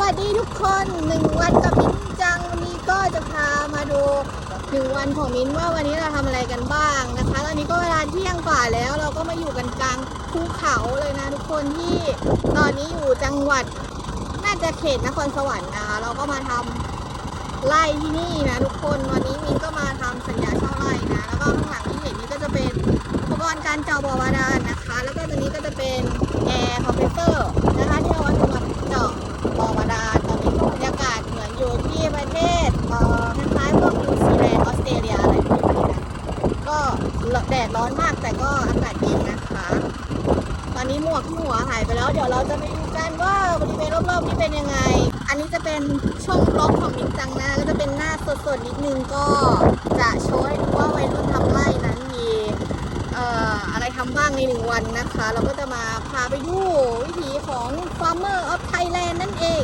วัสดีทุกคนหนึ่งวันกับมิ้นจังวันนี้ก็จะพามาดูหนึ่งวันของมิ้นว่าวันนี้เราทำอะไรกันบ้างนะคะ ตอนนี้ก็เวลาเที่ยงกว่าแล้ว เราก็มาอยู่กันกลางภูเขาเลยนะทุกคนที่ตอนนี้อยู่จังหวัดน่าจะเขตนครสวรรค์นะคะ เราก็มาทำไร่ที่นี่นะทุกคนวันนี้มิ้นก็มาทำสัญญาเช่าไร่นะแล้วก็ข้างหลังที่เห็นนี่ก็จะเป็นอุปกรณ์การเจาะบ่อบาดาลนะคะ แล้วก็ตัวนี้ก็จะเป็นแอร์คอม ประเทศเอ่อคล้ายๆพวกนิวซีแลนด์ออสเตรเลียอะไรแบบนี้นะก็แดดร้อนมากแต่ก็อากาศเย็นนะคะ ตอนนี้หมวกที่หัวหายไปแล้ว เดี๋ยวเราจะไปดูกันว่าบริเวณรอบๆนี้เป็นยังไง อันนี้จะเป็นช่องบล็อกของมินจังนะก็จะเป็นหน้าสดๆนิดนึงก็จะโชว์ให้ดูว่าวัยรุ่นทำไร่นั้นมีเอ่ออะไรทำบ้างในหนึ่งวันนะคะ เราก็จะมาพาไปดูวิถีของ Farmer of Thailand นั่นเอง